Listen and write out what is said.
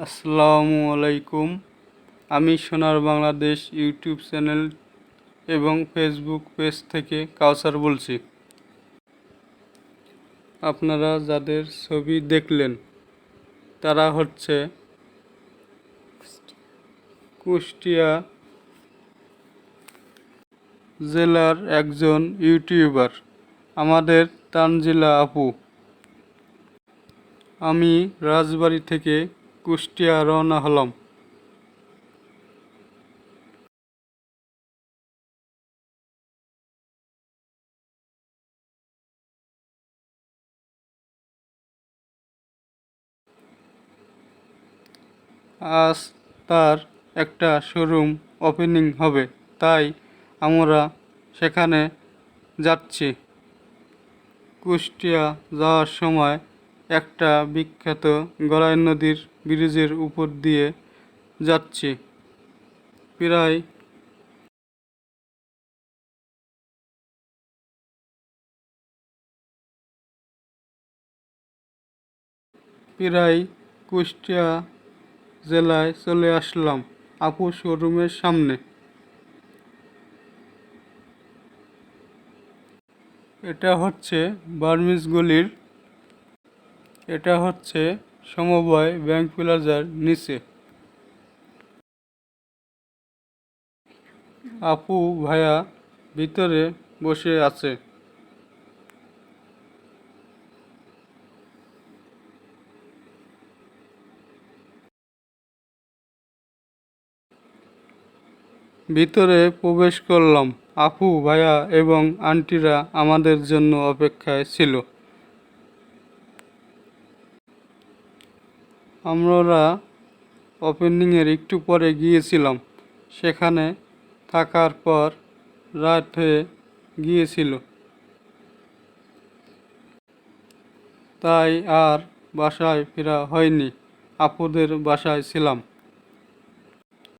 আসসালামু আলাইকুম। আমি সোনার বাংলাদেশ ইউটিউব চ্যানেল এবং ফেসবুক পেজ থেকে কাউসার বলছি। আপনারা যাদের ছবি দেখলেন, তারা হচ্ছে কুষ্টিয়া জেলার একজন ইউটিউবার। আমাদের তানজিলা আপু। আমি রাজবাড়ি থেকে কুষ্টিয়া রওনা হলাম। আজ তার একটা শোরুম ওপেনিং হবে, তাই আমরা সেখানে যাচ্ছি। কুষ্টিয়া যাওয়ার সময় একটা বিখ্যাত গড়াই নদীর ব্রিজের উপর দিয়ে যাচ্ছি। প্রায় প্রায় কুষ্টিয়া জেলায় চলে আসলাম আপু শোরুমের সামনে। এটা হচ্ছে বার্মিজ গলির এটা হচ্ছে সমবায় ব্যাংক প্লাজার নিচে। আপু ভাইয়া ভিতরে বসে আছে। ভিতরে প্রবেশ করলাম। আপু, ভাইয়া এবং আন্টিরা আমাদের জন্য অপেক্ষায় ছিল। আমরা ওপেনিংয়ের একটু পরে গিয়েছিলাম। সেখানে থাকার পর রাত হয়ে গিয়েছিল। তাই আর বাসায় ফেরা হয়নি। আপুদের বাসায় ছিলাম।